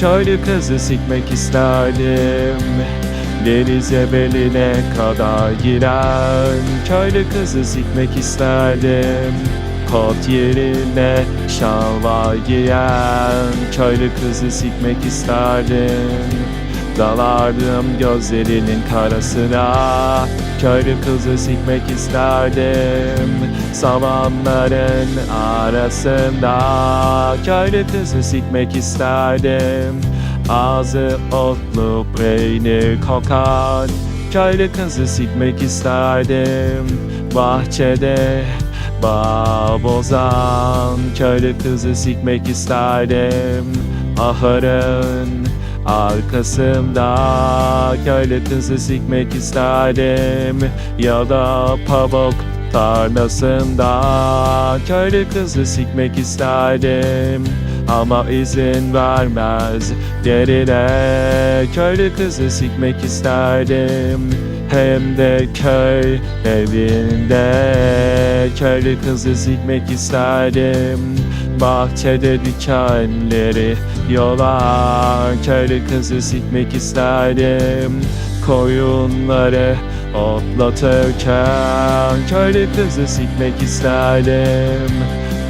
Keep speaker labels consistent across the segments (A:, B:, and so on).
A: Köylü kızı sikmek isterdim. Denize beline kadar giren Köylü kızı sikmek isterdim. Kot yerine şalvar giyen Köylü kızı sikmek isterdim Dalardım gözlerinin karasına. Köylü kızı sikmek isterdim Savanların arasında. Köylü kızı sikmek isterdim. Ağzı otlu peynir kokan. Köylü kızı sikmek isterdim. Bahçede bağ bozan. Köylü kızı sikmek isterdim. Ahırın arkasında Köylü kızı sikmek isterdim. Ya da pamuk tarlasında Köylü kızı sikmek isterdim. Ama izin vermez derine Köylü kızı sikmek isterdim. Hem de köy evinde Köylü kızı sikmek isterdim Bahçede dikenleri yola Köylü kızı sikmek isterdim. Koyunları otlatırken Köylü kızı sikmek isterdim.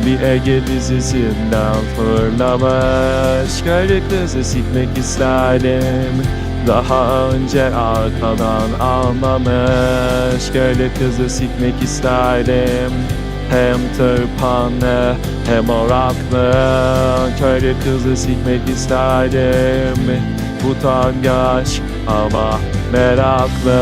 A: Bir Ege dizisinden fırlamış Köylü kızı sikmek isterdim. Daha önce arkadan almamış Köylü kızı sikmek isterdim Hem tırpanlı hem oraklı Köylü kızı sikmek isterdim. Utangaç ama meraklı